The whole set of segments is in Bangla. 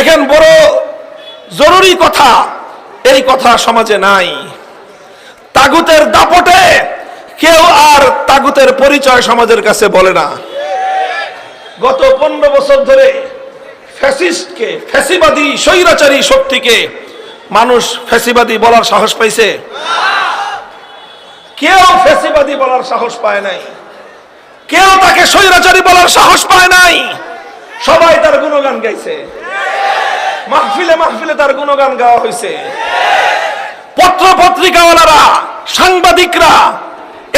দেখেন বড় জরুরি কথা, এই কথা সমাজে নাই। তাগুতের দাপটে কেউ আর তাগুতের পরিচয় সমাজের কাছে বলে না। গত পনেরো বছর ধরে ফ্যাসিস্টকে, ফ্যাসিবাদী, স্বৈরাচারী শক্তিকে মানুষ ফ্যাসিবাদী বলার সাহস পাইছে? কেউ ফ্যাসিবাদী বলার সাহস পায় নাই। কেউ তাকে স্বৈরাচারী বলার সাহস পায় নাই। সবাই তার গুণগান গাইছে। মাহফিলে মাহফিলে তার গুণগান গাওয়া হয়েছে। পত্র পত্রিকাওয়ালারা, সাংবাদিকরা,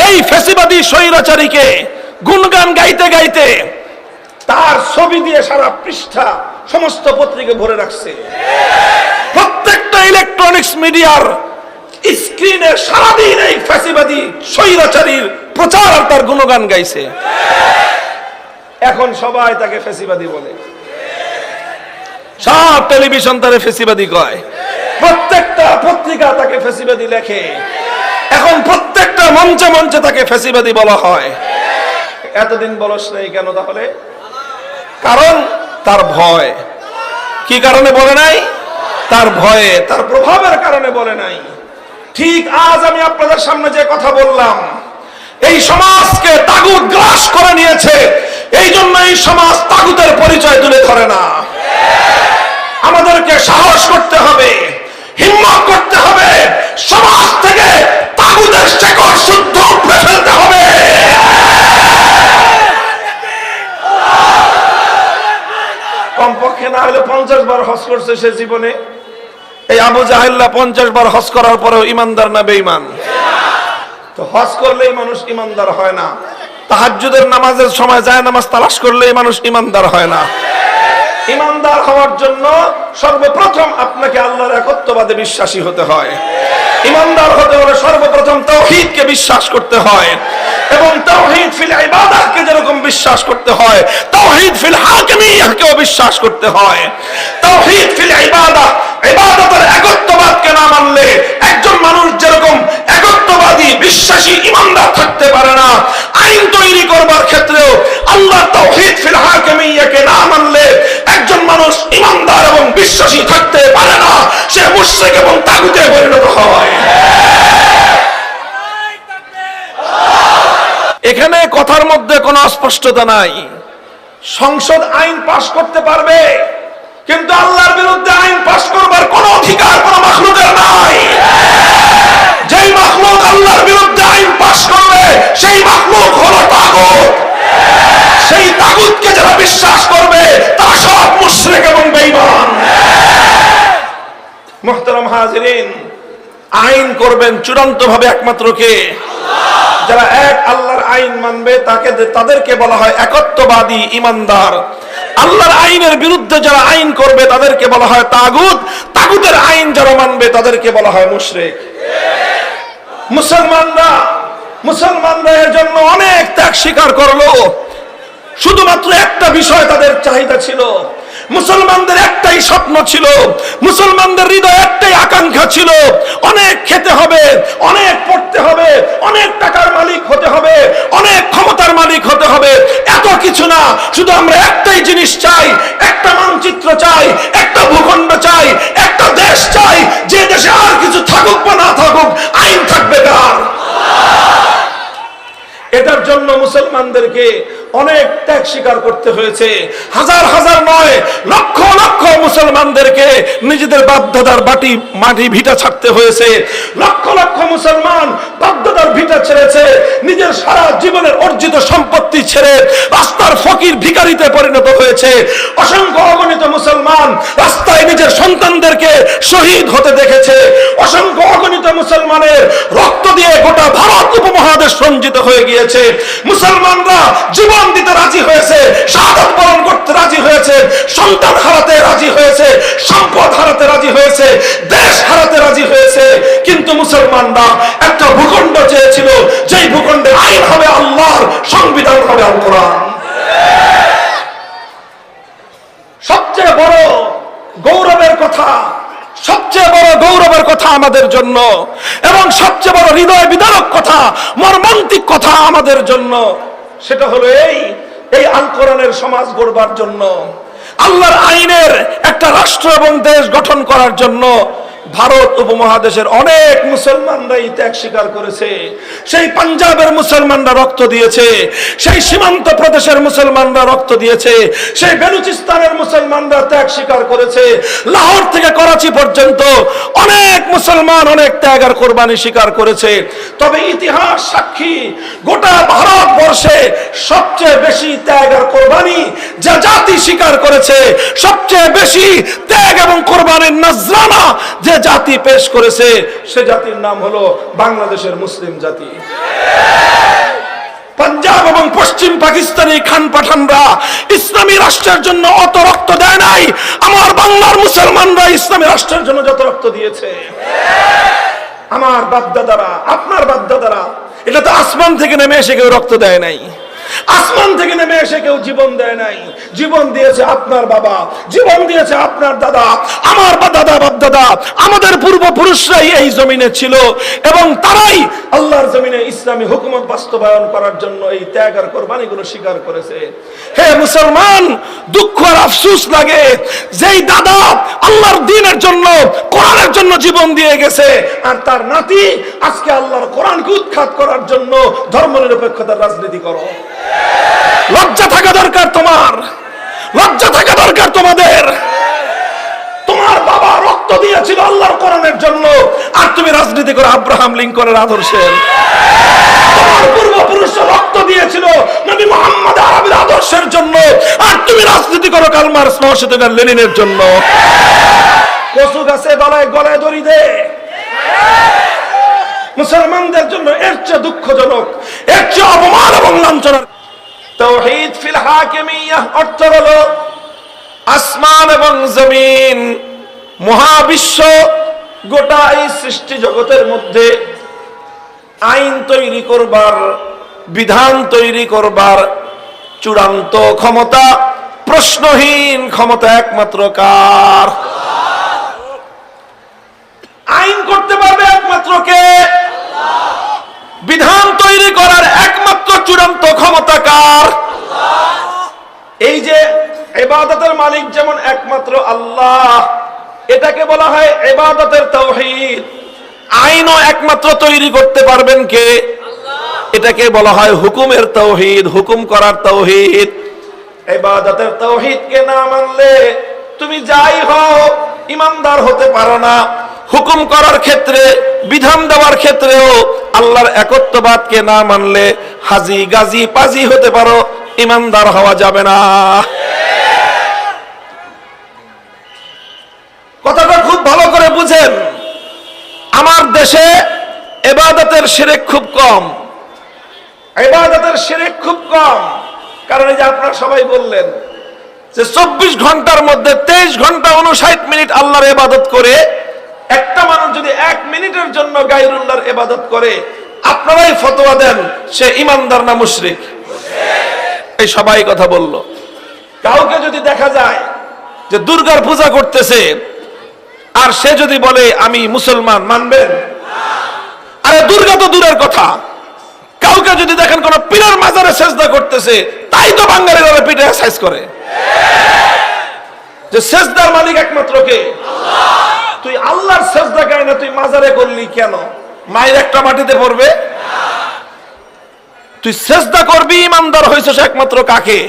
এই ফেসিবাদী স্বৈরাচারীকে গুণগান গাইতে গাইতে তার ছবি দিয়ে সারা পৃষ্ঠা সমস্ত পত্রিকা ভরে রাখছে। প্রত্যেকটা ইলেকট্রনিক্স মিডিয়ার স্ক্রিনে সারাদিন এই ফ্যাসিবাদী স্বৈরাচারীর প্রচার আর তার গুণগান গাইছে। এখন সবাই তাকে ফেসিবাদী বলে। সব টেলিভিশন তারে ফেসিবাদী কয়। প্রত্যেকটা পত্রিকা তাকে ফেসিবাদী লেখে। এখন প্রত্যেকটা মঞ্চে মঞ্চে তাকে ফেসিবাদী বলা হয়। এতদিন বলস নেই কেন তাহলে? কারণ তার ভয়। কি কারণে বলে নাই? তার ভয়ে। তার প্রভাবের কারণে বলে নাই। ঠিক আজ আমি আপনাদের সামনে যে কথা বললাম, এই সমাজকে তাগুত গ্রাস করে নিয়েছে এই জন্য এই সমাজ তাগুতের পরিচয় তুলে ধরে না। আমাদেরকে সাহস করতে হবে, হিম্মত করতে হবে, সমাজ থেকে তাগুতের শেকড় শুদ্ধ উপড়ে ফেলতে হবে। কমপক্ষে না হলে পঞ্চাশ বার হজ করছে সে জীবনে। এই আবু জাহিল্লা পঞ্চাশ বার হজ করার পরেও ইমানদার না বেঈমান। তো হজ করলেই মানুষ ইমানদার হয় না। তাহাজ্জুদের নামাজের সময় যায় নামাজ তালাশ করলেই মানুষ ইমানদার হয় না। ইমানদার হওয়ার জন্য সর্বপ্রথম আপনাকে আল্লাহর একত্ববাদে বিশ্বাসী হতে হয়। ইমানদার হতে হলে সর্বপ্রথম তৌহিদকে বিশ্বাস করতে হয় এবং তৌহিদ ফিল ইবাদাহকে যেরকম বিশ্বাস করতে হয়, তৌহিদ ফিল হাকিমিয়াহকেও বিশ্বাস করতে হয়। তৌহিদ ফিল ইবাদাহ ইবাদতের একত্ববাদকে না মানলে একজন মানুষ যেরকম একত্ববাদী, বিশ্বাসী, ইমানদার থাকতে পারে না। আইন তৈরি করবার ক্ষেত্রেও আল্লাহ তৌহিদ ফিল হাকিমিয়াকে না মানলে একজন মানুষ ইমানদার এবং বিশ্বাসী থাকতে পারে না, সে মুশরিক এবং তাগুতে পরিণত হয়। এখানে কথার মধ্যে কোনো অস্পষ্টতা নাই। সংসদ আইন পাশ করতে পারবে, কিন্তু আল্লাহর বিরুদ্ধে আইন পাশ করবার কোনো অধিকার কোনো মাখলুকের নাই। যেই মাখলুক আল্লাহর বিরুদ্ধে আইন পাশ করবে, সেই মাখলুক হলো তাগুত। তাগুতকে যারা বিশ্বাস করবে তারা সব মুশরিক এবং বেঈমান। মুহতারাম হাজিরিন, আইন করবেন চূড়ান্ত ভাবে একমাত্র কে? যারা এক আল্লাহর আইন মানবে, তাকে তাদেরকে বলা হয় একত্ববাদী ইমানদার। আল্লাহর আইনের বিরুদ্ধে যারা আইন করবে, তাদেরকে বলা হয় তাগুত। তাগুতের আইন যারা মানবে, তাদেরকে বলা হয় মুশরিক। মুসলমানরা মুসলমানরা এর জন্য অনেক ত্যাগ স্বীকার করল। শুধুমাত্র একটা বিষয় তাদের চাহিদা ছিল। মুসলমানদের একটাই স্বপ্ন ছিল। মুসলমানদের হৃদয় একটাই আকাঙ্ক্ষা ছিল। অনেক খেতে হবে, অনেক পড়তে হবে, অনেক টাকার মালিক হতে হবে, অনেক ক্ষমতার মালিক হতে হবে। এত কিছু না, শুধু আমরা একটাই জিনিস চাই, একটা মানচিত্র চাই, একটা ভূখণ্ড চাই, একটা দেশ চাই, যে দেশে আর কিছু থাকুক বা না থাকুক, আইন থাকবে কার? এটার জন্য মুসলমানদেরকে অনেক ত্যাগ স্বীকার করতে হয়েছে। হাজার হাজার নয় লক্ষ লক্ষ মুসলমানদেরকে নিজেদের বাধ্যতার বাটি, মাটি, ভিটা ছাড়তে হয়েছে। লক্ষ লক্ষ মুসলমান বাধ্যতার ভিটা ছেড়েছে। নিজের সারা জীবনের অর্জিত সম্পত্তি ছেড়ে রাস্তার ফকির ভিকারিতে পরিণত হয়েছে। অসংখ্য অগণিত মুসলমান রাস্তায় নিজের সন্তানদেরকে শহীদ হতে দেখেছে। অসংখ্য অগণিত মুসলমানের রক্ত দিয়ে গোটা ভারত উপমহাদেশ রঞ্জিত হয়ে গিয়েছে। মুসলমানরা জীবন দিতে রাজি হয়েছে শাহাদত বরণ করতে রাজি হয়েছে, সন্তান হারাতে রাজি হয়েছে, সম্পদ হারাতে রাজি হয়েছে, দেশ হারাতে রাজি হয়েছে। কিন্তু মুসলমানরা একটা ভূখণ্ড চেয়েছিল, যেই ভূখণ্ডে আইন হবে আল্লাহর, সংবিধান হবে আল কোরআন সবচেয়ে বড় গৌরবের কথা, সবচেয়ে বড় গৌরবের কথা আমাদের জন্য, এবং সবচেয়ে বড় হৃদয় বিদারক কথা, মর্মান্তিক কথা আমাদের জন্য সেটা হলো এই এই আল কোরআনের সমাজ গড়বার জন্য, আল্লাহর আইনের একটা রাষ্ট্র এবং দেশ গঠন করার জন্য ভারত উপমহাদেশের অনেক মুসলমানরা এই ত্যাগ স্বীকার করেছে। সেই পাঞ্জাবের মুসলমানরা রক্ত দিয়েছে, সেই সীমান্ত প্রদেশের মুসলমানরা রক্ত দিয়েছে, সেই বেলুচিস্তানের মুসলমানরা ত্যাগ স্বীকার করেছে। লাহোর থেকে করাচি পর্যন্ত অনেক মুসলমান অনেক ত্যাগ আর কোরবানি স্বীকার করেছে। তবে ইতিহাস সাক্ষী, গোটা ভারতবর্ষে সবচেয়ে বেশি ত্যাগ আর কোরবানি যা জাতি স্বীকার করেছে, সবচেয়ে বেশি ত্যাগ এবং কোরবানির নজরানা যে জাতি পেশ করেছে, সে জাতির নাম হলো বাংলাদেশের মুসলিম জাতি। পাঞ্জাব এবং পশ্চিম পাকিস্তানি খান পাঠানরা ইসলামী রাষ্ট্রের জন্য অত রক্ত দেয় নাই। আমার বাংলার মুসলমানরা ইসলামী রাষ্ট্রের জন্য যত রক্ত দিয়েছে। আমার বাপদাদারা, আপনার বাপদাদারা, এটা তো আসমান থেকে নেমে এসে কেউ রক্ত দেয় নাই। আসমান থেকে নেমে এসে কেউ জীবন দেয় নাই। জীবন দিয়েছে আপনার বাবা, জীবন দিয়েছে আপনার দাদা, আমার বা দাদা বাপ দাদা, আমাদের পূর্বপুরুষরাই এই জমিনে ছিল এবং তারাই আল্লাহর জমিনে ইসলামী হুকুমত বাস্তবায়ন করার জন্য এই ত্যাগ আর কোরবানিগুলো স্বীকার করেছে। হে মুসলমান, দুঃখ আর আফসুস লাগে যেই দাদা আল্লাহর দিনের জন্য, কোরআনের জন্য জীবন দিয়ে গেছে আর তার নাতি আজকে আল্লাহর কোরআনকে উৎখাত করার জন্য ধর্মনিরপেক্ষতার রাজনীতি করো। লজ্জা থাকা দরকার তোমার। লজ্জা থাকা দরকার তোমাদের। তোমার বাবা রক্ত দিয়েছিল আল্লাহর কোরআনের জন্য। আর তুমি রাজনীতি করে, আব্রাহাম লিঙ্কনের আদর্শের তোমার পূর্বপুরুষ রক্ত দিয়েছিল নবী মোহাম্মদ আরবের আদর্শের জন্য। আর তুমি রাজনীতি করো, কালমার লেনিনের জন্য। গাছে গলায় গলায় দড়ি দে। মুসলমানদের জন্য এর চেয়ে দুঃখজনক, এর চেয়ে অপমান এবং লাঞ্ছনার তৌহিদ ফিল হাকিমিয়া, অর্থ হলো আসমান এবং জমিন, মহাবিশ্ব, গোটা এই সৃষ্টি জগতের মধ্যে আইন তৈরি করবার, বিধান তৈরি করবার চূড়ান্ত ক্ষমতা, প্রশ্নহীন ক্ষমতা একমাত্র কার? আইন করতে পারবে একমাত্র কে? বিধান তৈরি করার একমাত্র চূড়ান্ত ক্ষমতা কার? এই যে এবাদতের মালিক যেমন একমাত্র আল্লাহ, এটাকে বলা হয় এবাদতের তৌহিদ আইনও একমাত্র তৈরি করতে পারবেন কে? এটাকে বলা হয় হুকুমের তৌহিদ হুকুম করার তৌহিদ এবাদতের তৌহিদকে না মানলে? তুমি যাই হও, ইমানদার হতে পারো না। হুকুম করার ক্ষেত্রে, বিধান দেওয়ার ক্ষেত্রেও আল্লাহর একত্ববাদকে না মানলে? হাজি গাজি পাজি হতে পারো, ইমানদার হওয়া যাবে না। কথাটা খুব ভালো করে বুঝেন। আমার দেশে এবাদতের সেরেক খুব কম। এবাদতের সেরেক খুব কম। কারণ এই যে আপনারা সবাই বললেন যে চব্বিশ ঘণ্টার মধ্যে তেইশ ঘণ্টা উনষাট মিনিট আল্লাহর এবাদত করে, একটা মানুষ যদি এক মিনিটের জন্য গাইরুল্লাহর এবাদত করে আপনারাই ফতোয়া দেন, সে ইমানদার না মুশরিক? এই সবাই কথা বলল। কাউকে যদি দেখা যায় যে দুর্গার পূজা করতেছে, আর সে যদি বলে, আমি মুসলমান, মানবেন? আরে দুর্গা তো দূরের কথা। কাউকে যদি দেখেন কোন পীরের মাজারে সেজদা করতেছে, তাই তো বাঙালিরা পিঠে সাইজ করে। যে সেজদার মালিক একমাত্র কে? তুই আল্লাহর সেজদা গায় না তুই মাজারে করলি কেন? মায়ের একটা মাটিতে পড়বে? তুই সেজদা করবি, ইমানদার হয়েছিস একমাত্র কাকে?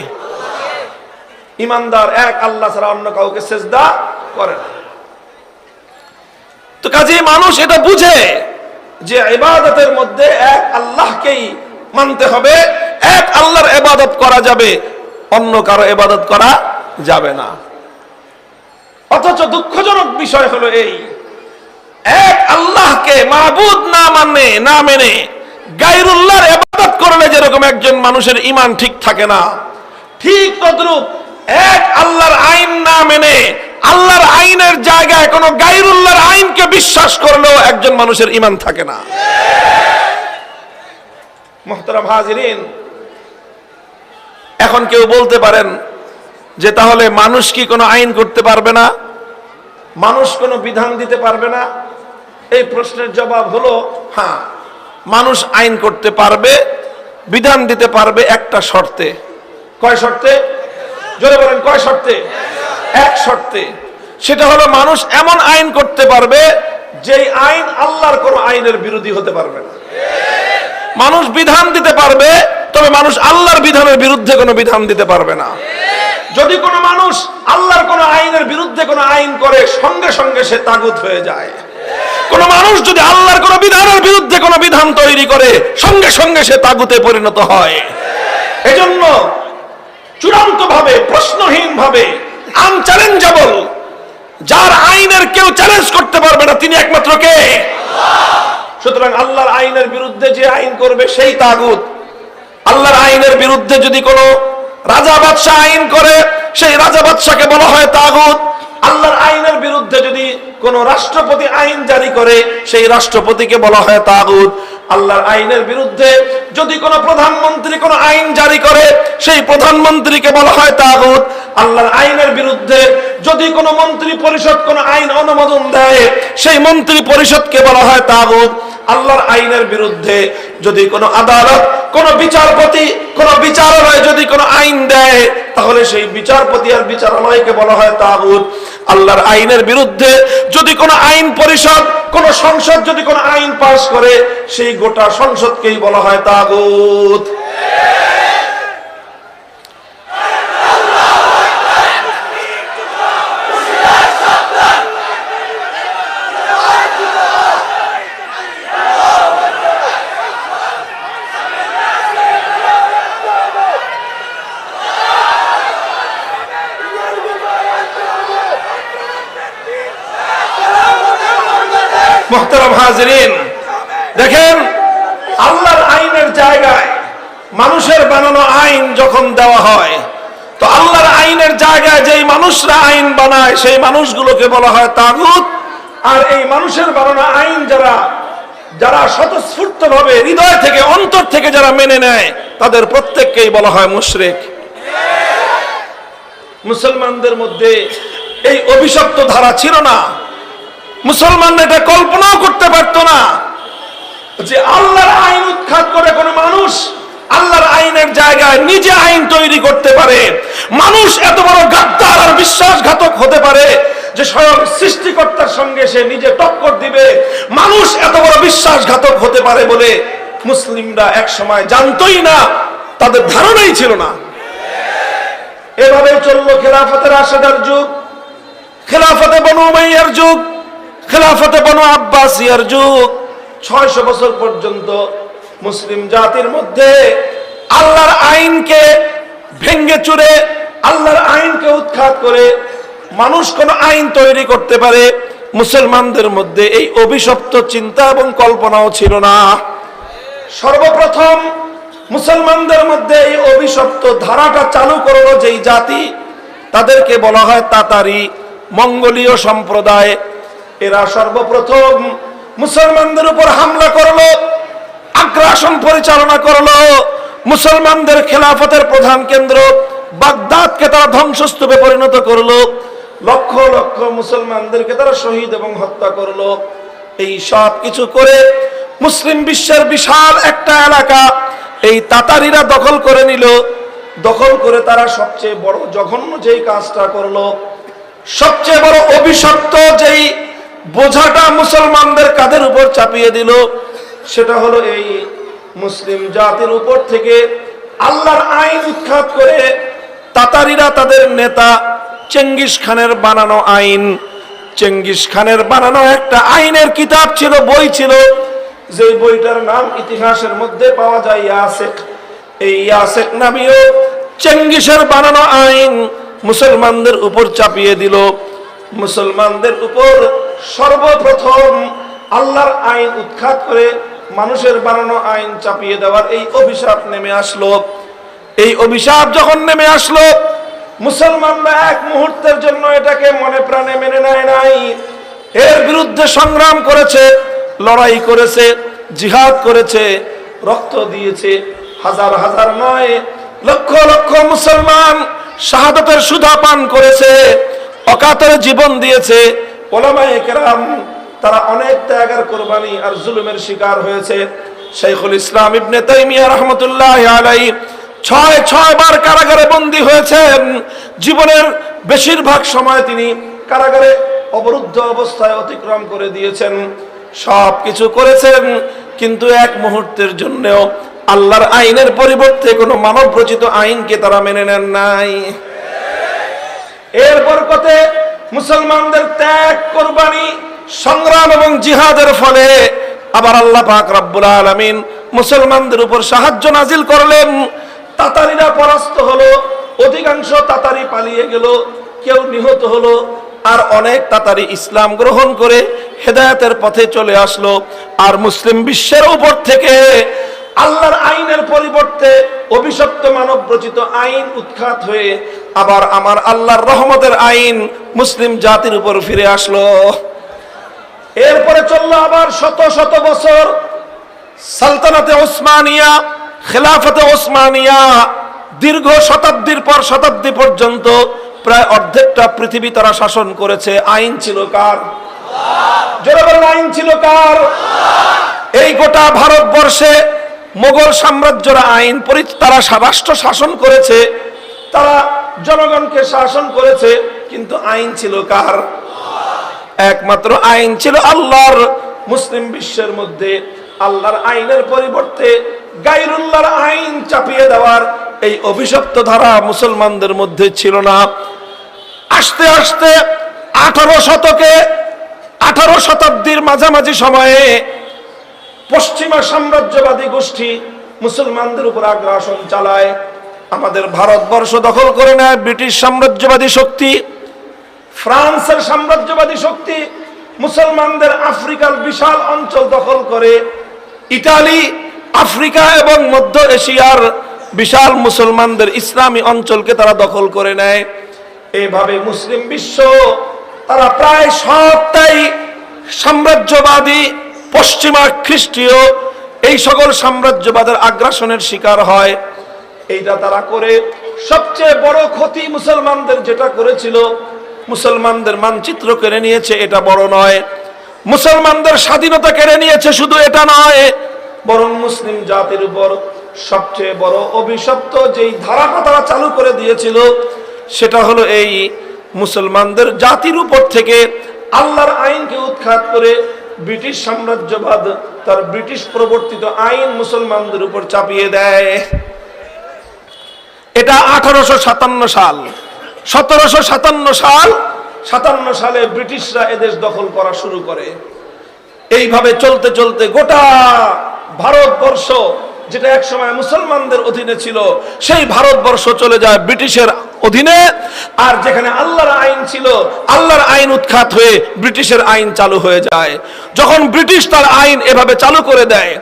ইমানদার এক, আল্লাহ ছাড়া অন্য কাউকে সেজদা করে না। তো কাজে মানুষ এটা বুঝে যে ইবাদতের মধ্যে এক আল্লাহকেই মানতে হবে, এক আল্লাহর ইবাদত করা যাবে, অন্য কারও ইবাদত করা যাবে না। অথচ দুঃখজনক বিষয় হলো এই এক আল্লাহকে মাহবুদ না মানে না মেনে গাইরুল্লাহর ইবাদত করলে যেরকম একজন মানুষের ইমান ঠিক থাকে না। ঠিক তদ্রূপ এক আল্লাহর আইন না মেনে, আল্লাহর আইনের জায়গায় কোনো গাইরুল্লাহর আইনকে বিশ্বাস করলেও একজন মানুষের ইমান থাকে না। মোহতারাম হাজিরিন, এখন কেউ বলতে পারেন যে তাহলে মানুষ কি কোনো আইন করতে পারবে না? মানুষ কোনো বিধান দিতে পারবে না। এই প্রশ্নের জবাব হলো হ্যাঁ মানুষ আইন করতে পারবে, বিধান দিতে পারবে একটা শর্তে। কয় শর্তে? জোরে বলেন, কয় শর্তে? এক শর্তে। সেটা হলো, মানুষ এমন আইন করতে পারবে, যেই আইন আল্লাহর কোন আইনের বিরোধী হতে পারবে না। মানুষ বিধান দিতে পারবে, তবে মানুষ আল্লাহর বিধানের বিরুদ্ধে কোনো বিধান দিতে পারবে না। যদি কোনো মানুষ আল্লাহর কোন আইনের বিরুদ্ধে কোনো আইন করে, সঙ্গে সঙ্গে সে তাগুত হয়ে যায়। কোন মানুষ যদি আল্লাহর কোন বিধানের বিরুদ্ধে কোনো বিধান তৈরি করে, সঙ্গে সঙ্গে সে তাগুতে পরিণত হয়। এজন্য চূড়ান্ত ভাবে প্রশ্নহীন ভাবে আনচ্যালেঞ্জেবল, যার আইনের কেউ চ্যালেঞ্জ করতে পারবে না, তিনি একমাত্র কে? সুতরাং আল্লাহর আইনের বিরুদ্ধে যে আইন করবে, সেই তাগুত। আল্লাহর আইনের বিরুদ্ধে যদি কোনো রাজা বাদশাহ আইন করে, সেই রাজা বাদশাকে বলা হয় তাগুত। আল্লাহর আইনের বিরুদ্ধে যদি কোন রাষ্ট্রপতি আইন জারি করে, সেই রাষ্ট্রপতিকে বলা হয় তাগুত। আল্লাহর আইনের বিরুদ্ধে যদি কোনো প্রধানমন্ত্রী কোনো আইন জারি করে, সেই প্রধানমন্ত্রীকে বলা হয় তাগুত। আল্লাহর আইনের বিরুদ্ধে যদি কোনো মন্ত্রী পরিষদ কোনো আইন অনুমোদন দেয়, সেই মন্ত্রী পরিষদকে বলা হয় তাগুত। আল্লাহর আইনের বিরুদ্ধে যদি কোনো আদালত, কোন বিচারপতি, কোন বিচারালয় যদি কোনো আইন দেয়, তাহলে সেই বিচারপতি আর বিচারালয়কে বলা হয় তাগুত। আল্লাহর আইনের বিরুদ্ধে যদি কোনো আইন পরিষদ, কোন সংসদ যদি কোনো আইন পাশ করে, সেই গোটা সংসদকেই বলা হয় তাগুত মোহতারাম হাজরিন দেখেন আল্লাহর আইনের জায়গায় মানুষের বানানো আইন যখন দেওয়া হয় তো আল্লাহর আইনের জায়গায় যেই মানুষরা আইন বানায়, সেই মানুষগুলোকে বলা হয় তাগুত। আর এই মানুষের বানানো আইন যারা যারা স্বতঃস্ফূর্ত ভাবে হৃদয় থেকে, অন্তর থেকে যারা মেনে নেয়, তাদের প্রত্যেককেই বলা হয় মুশরিক। মুসলমানদের মধ্যে এই অভিশপ্ত ধারা ছিল না। মুসলমান এটা কল্পনাও করতে পারতো না যে আল্লাহর আইন উৎখাত করে কোন মানুষ আল্লাহর আইনের জায়গায় নিজে আইন তৈরি করতে পারে। মানুষ এত বড় গাদ্দার আর বিশ্বাসঘাতক হতে পারে যে স্বয়ং সৃষ্টিকর্তার সঙ্গে সে নিজে টক্কর দিবে। মানুষ এত বড় বিশ্বাসঘাতক হতে পারে বলে মুসলিমরা এক সময় জানতোই না, তাদের ধারণাই ছিল না। এভাবে চলল খেলাফতের আশেদার যুগ, খেলাফতে বনু উমাইয়ার যুগ, খেলাফতে বনু আব্বাসিয়ার যুগ। ছয়শো বছর পর্যন্ত মুসলিম জাতির মধ্যে আল্লাহর আইনকে ভেঙ্গে চুরে, আল্লাহর আইনকে উৎখাত করে মানুষ কোন আইন তৈরি করতে পারে, মুসলমানদের মধ্যে এই অভিশপ্ত চিন্তা এবং কল্পনাও ছিল না। সর্বপ্রথম মুসলমানদের মধ্যে এই অভিশপ্ত ধারাটা চালু করল যেই জাতি, তাদেরকে বলা হয় তাতারি, মঙ্গোলীয় সম্প্রদায়। এরা সর্বপ্রথম মুসলমানদের উপর হামলা করল আগ্রাসন পরিচালনা করল মুসলমানদের খেলাফতের প্রধান কেন্দ্র বাগদাদকে তারা ধ্বংসস্তূপে পরিণত করল। লক্ষ লক্ষ মুসলমানদেরকে তারা শহীদ এবং হত্যা করল। এই সব কিছু করে মুসলিম বিশ্বের বিশাল একটা এলাকা এই তাতারিরা দখল করে নিল। দখল করে তারা সবচেয়ে বড় জঘন্য যেই কাজটা করল, সবচেয়ে বড় অভিশপ্ত যেই বোঝাটা মুসলমানদের কাদের উপর চাপিয়ে দিল, সেটা হলো এই মুসলিম জাতির উপর থেকে আল্লাহর আইন উৎখাত করে তাতারিরা তাদের নেতা চেঙ্গিস খানের বানানো আইন। চেঙ্গিস খানের বানানো একটা আইনের কিতাব ছিল, বই ছিল। যে বইটার নাম ইতিহাসের মধ্যে পাওয়া যায় ইয়াসেক। এই ইয়াসেক নামীয় চেঙ্গিসের বানানো আইন মুসলমানদের উপর চাপিয়ে দিল। মুসলমানদের উপর সর্বপ্রথম আল্লাহর আইন উৎখাত করে মানুষের বানানো আইন চাপিয়ে দেওয়ার এই অভিশাপ নেমে আসলো। এই অভিশাপ যখন নেমে আসলো, মুসলমানরা এক মুহূর্তের জন্য এটাকে মনে প্রাণে মেনে নেয় নাই। এর বিরুদ্ধে সংগ্রাম করেছে, লড়াই করেছে, জিহাদ করেছে, রক্ত দিয়েছে হাজার হাজার নয় লক্ষ লক্ষ মুসলমান শাহাদতের সুধা পান করেছে, অকাতরে জীবন দিয়েছে, ওলামায়ে কেরাম তারা অনেক ত্যাগের কোরবানি আর জুলুমের শিকার হয়েছে। শেখুল ইসলাম ইবনে তাইমিয়া রহমতুল্লাহ আলাই ছয় ছয় বার কারাগারে বন্দী হয়েছেন। জীবনের বেশিরভাগ সময় তিনি কারাগারে অবরুদ্ধ অবস্থায় অতিক্রম করে দিয়েছেন। সব কিছু করেছেন, কিন্তু এক মুহূর্তের জন্যও আল্লাহর আইনের পরিবর্তে কোনো মানব রচিত আইনকে তারা মেনে নেন নাই। এর বরকতে মুসলমানদের ত্যাগ, কোরবানি সংগ্রাম এবং জিহাদের ফলে আবার আল্লাহ পাক রাব্বুল আলামিন মুসলমানদের উপর সাহায্য নাজিল করলেন। তাতারিরা পরাস্ত হলো, অধিকাংশ তাতারি পালিয়ে গেল, কেউ নিহত হলো, আর অনেক তাতারি ইসলাম গ্রহণ করে হেদায়েতের পথে চলে আসলো। আর মুসলিম বিশ্বের উপর থেকে আল্লাহর আইনের পরিবর্তে অভিশপ্ত মানব রচিত আইন উৎখাত হয়ে আবার আমার আল্লাহর রহমতের আইন মুসলিম জাতির উপর ফিরে আসলো। এরপরে চলল আবার শত শত বছর সালতানাতে ওসমানিয়া, খেলাফতে ওসমানিয়া, দীর্ঘ শতাব্দীর পর শতাব্দী পর্যন্ত প্রায় অর্ধেকটা পৃথিবী তারা শাসন করেছে। আইন ছিল কার? আইন ছিল কার? এই গোটা ভারতবর্ষে মোগল সাম্রাজ্যরা আইন তারা সা- রাষ্ট্র শাসন করেছে, তারা জনগণকে শাসন করেছে, কিন্তু আইন ছিল কার? একমাত্র আইন ছিল আল্লাহর। মুসলিম বিশ্বের মধ্যে আল্লাহর আইনের পরিবর্তে গাইরুল্লাহর আইন চাপিয়ে দেওয়ার এই অভিশপ্ত ধারা মুসলমানদের মধ্যে ছিল না। আস্তে আস্তে আঠারো শতকে, আঠারো শতাব্দীর মাঝামাঝি সময়ে পশ্চিমা সাম্রাজ্যবাদী গোষ্ঠী মুসলমানদের উপর আগ্রাসন চালায়। আমাদের ভারতবর্ষ দখল করে নেয় ব্রিটিশ সাম্রাজ্যবাদী শক্তি। ফ্রান্সের সাম্রাজ্যবাদী শক্তি মুসলমানদের আফ্রিকার বিশাল অঞ্চল দখল করে। ইটালি আফ্রিকা এবং মধ্য এশিয়ার বিশাল মুসলমানদের ইসলামী অঞ্চলকে তারা দখল করে নেয়। এইভাবে মুসলিম বিশ্ব তারা প্রায় সবটাই সাম্রাজ্যবাদী, পশ্চিমা খ্রিস্টীয়, এই সকল সাম্রাজ্যবাদের আগ্রাসনের শিকার হয়। এইটা তারা করে। সবচেয়ে বড় ক্ষতি মুসলমানদের যেটা করেছিল মুসলমানদের মানচিত্র কেড়ে নিয়েছে, এটা বড় নয়। মুসলমানদের স্বাধীনতা কেড়ে নিয়েছে, শুধু এটা নয়। বরং মুসলিম জাতির উপর সবচেয়ে বড় অভিশপ্ত যেই ধারাটা তারা চালু করে দিয়েছিল, সেটা হলো এই মুসলমানদের জাতির উপর থেকে আল্লাহর আইনকে উৎখাত করে ব্রিটিশ সাম্রাজ্যবাদ তার ব্রিটিশ প্রবর্তিত আইন মুসলমানদের উপর চাপিয়ে দেয়। এটা আঠারোশো সাতান্ন সাল। সতেরোশো সাতান্ন সাল, সাতান্ন সালে ব্রিটিশরা এদেশ দখল করা শুরু করে। এইভাবে চলতে চলতে গোটা ভারতবর্ষ, যেটা একসময় মুসলমানদের অধীনে ছিল, সেই ভারতবর্ষ চলে যায় ব্রিটিশের অধীনে। আর যেখানে আল্লাহর আইন ছিল, আল্লাহর আইন উৎখাত হয়ে ব্রিটিশের আইন চালু হয়ে যায়। যখন ব্রিটিশ তার আইন এভাবে চালু করে দেয়,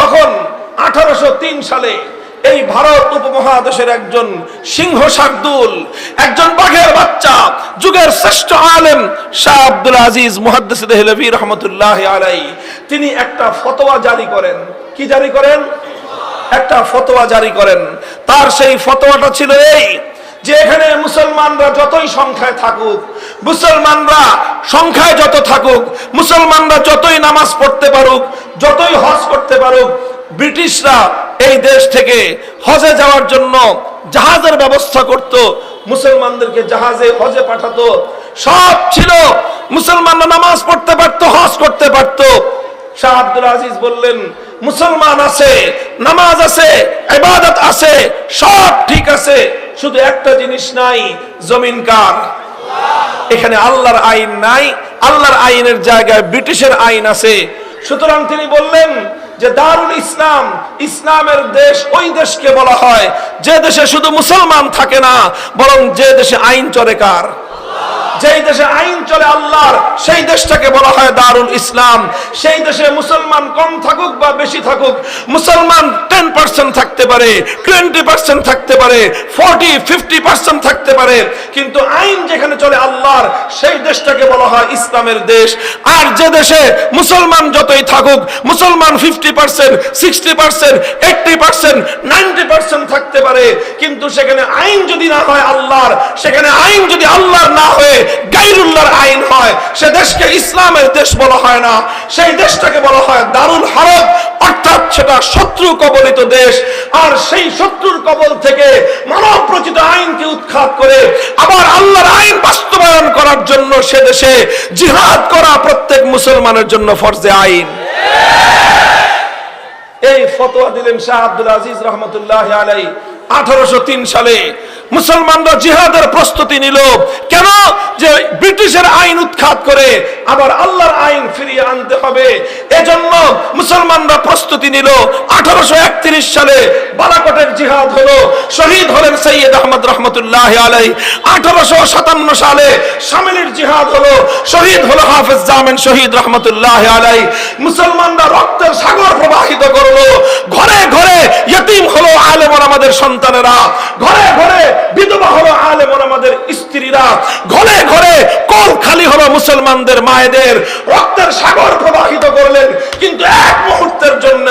তখন আঠারোশো তিন সালে এই ভারত উপমহাদেশের একজন সিংহ শার্দুল একজন বাঘের বাচ্চা, যুগের শ্রেষ্ঠ আলেম শাহ আব্দুল আজিজ মুহাদ্দিস রহমতুল্লাহ আলাই তিনি একটা ফতোয়া জারি করেন। কি জারি করেন? একটা ফতোয়া জারি করেন। তার সেই ফতোয়াটা ছিল এই যে এখানে মুসলমানরা যতই সংখ্যায় থাকুক, মুসলমানরা সংখ্যায় যত থাকুক, মুসলমানরা যতই নামাজ পড়তে পারুক, যতই হজ করতে পারুক ব্রিটিশরা এই দেশ থেকে হজে যাওয়ার জন্য জাহাজের ব্যবস্থা করত। মুসলমানদেরকে জাহাজে, হজে পাঠাতো। সব ছিল। মুসলমানরা নামাজ পড়তে পারতো, হজ করতে পারতো। শাহ আব্দুল আজিজ বললেন, মুসলমান আছে, নামাজ আছে, ইবাদত আছে, সব ঠিক আছে। শুধু একটা জিনিস নাই, জমিন কার? এখানে আল্লাহর আইন নাই, আল্লাহর আইনের জায়গায় ব্রিটিশের আইন আছে। সুতরাং তিনি বললেন যে দারুল ইসলাম, ইসলামের দেশ ওই দেশকে বলা হয়। যে দেশে শুধু মুসলমান থাকে না, বরং যে দেশে আইন চরে কার? যেই দেশে আইন চলে আল্লাহর, সেই দেশটাকে বলা হয় দারুল ইসলাম। সেই দেশে মুসলমান কম থাকুক বা বেশি থাকুক, মুসলমান টেন পার্সেন্ট থাকতে পারে টোয়েন্টি পার্সেন্ট থাকতে পারে ফর্টি ফিফটি পার্সেন্ট থাকতে পারে। কিন্তু আইন যেখানে চলে আল্লাহর, সেই দেশটাকে বলা হয় ইসলামের দেশ। আর যে দেশে মুসলমান যতই থাকুক, মুসলমান fifty percent sixty percent eighty percent ninety percent থাকতে পারে। কিন্তু সেখানে আইন যদি না হয় আল্লাহর, সেখানে আইন যদি আল্লাহর না হয়ে গাইরুল্লাহর আইন হয়। সে দেশকে ইসলামের দেশ বলা হয় না। সেই দেশটাকে বলা হয় দারুল হারব অর্থাৎ সেটা শত্রু কবলিত দেশ। আর সেই শত্রুর কবল থেকে মানব প্রচিত আইনকে উৎখাত করে আবার আল্লাহর আইন বাস্তবায়ন করার জন্য সে দেশে জিহাদ করা প্রত্যেক মুসলমানের জন্য ফরজে আইন। এই ফতোয়া দিলেন শাহ আব্দুল আজিজ রহমতুল্লাহ আলাই আঠারোশো তিন সালে মুসলমানরা জিহাদের প্রস্তুতি নিল। কেন? যে ব্রিটিশের আইন উৎখাত করে আবার আল্লাহর আইন ফিরিয়ে আনতে হবে। এজন্য মুসলমানরা প্রস্তুতি নিল। আঠারোশো সালে বালাকোটের জিহাদ হলো। শহীদ হলেন সৈয়দ আহমদ রহমতুল্লাহ আলাই আঠারোশো সাতান্ন সালে সামিলির জিহাদ হলো। শহীদ হলো হাফেজ জামেন শহীদ রহমতুল্লাহ আলাই মুসলমানরা রক্তের সাগর প্রবাহিত করল। ঘরে ঘরে ইয়তিম হলো আলেমন আমাদের সন্তানেরা, ঘরে ঘরে বিধবা হলো আলেমন আমাদের স্ত্রীরা, ঘরে ঘরে কল খালি হলো মুসলমানদের মায়েদের, রক্তের সাগর প্রবাহিত করলেন। কিন্তু এক মুহূর্তের জন্য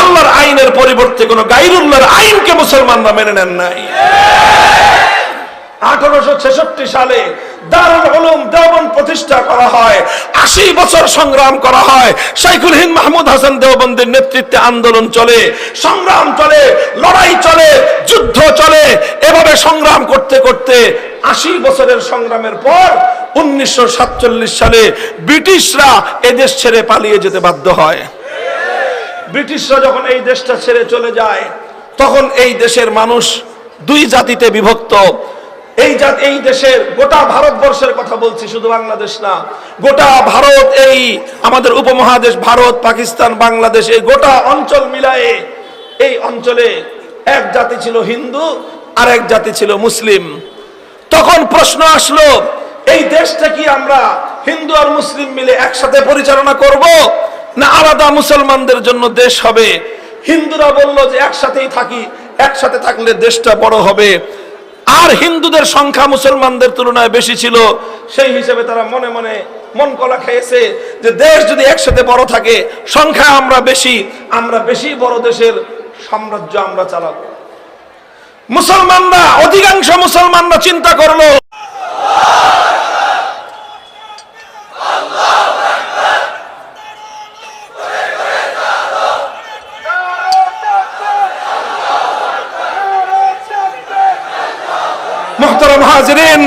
আল্লাহর আইনের পরিবর্তে কোনো গাইরুল্লাহর আইনকে মুসলমানরা মেনে নেন নাই। আঠারোশো ছেষট্টি সালে দারুল উলুম দেওবন্দ প্রতিষ্ঠা করা হয়, আশি বছর সংগ্রাম করা হয়। মাহমুদ হাসান নেতৃত্বে আন্দোলন চলে, সংগ্রাম চলে, লড়াই চলে, যুদ্ধ চলে। সংগ্রাম করতে করতে আশি বছরের সংগ্রামের পর উনিশশো সাতচল্লিশ সালে ব্রিটিশরা এদেশ ছেড়ে পালিয়ে যেতে বাধ্য হয়। ব্রিটিশরা যখন এই দেশটা ছেড়ে চলে যায়, তখন এই দেশের মানুষ দুই জাতিতে বিভক্ত। এই জাত, এই দেশের গোটা ভারতবর্ষের কথা বলছি, শুধু বাংলাদেশ না। গোটা ভারত এই আমাদের উপমহাদেশ, ভারত, পাকিস্তান, বাংলাদেশ, এই গোটা অঞ্চল মিলায়ে এই অঞ্চলে এক জাতি ছিল হিন্দু আর এক জাতি ছিল মুসলিম। তখন প্রশ্ন আসলো, এই দেশটা কি আমরা হিন্দু আর মুসলিম মিলে একসাথে পরিচালনা করব, না আলাদা মুসলমানদের জন্য দেশ হবে? হিন্দুরা বলল যে একসাথেই থাকি, একসাথে থাকলে দেশটা বড় হবে। আর হিন্দুদের সংখ্যা মুসলমানদের তুলনায় বেশি ছিল, সেই হিসেবে তারা মনে মনে মন কলা খেয়েছে যে দেশ যদি একসাথে বড় থাকে, সংখ্যা আমরা বেশি আমরা বেশি বড় দেশের সাম্রাজ্য আমরা চালাবো। মুসলমানরা, অধিকাংশ মুসলমানরা চিন্তা করল হাজরিন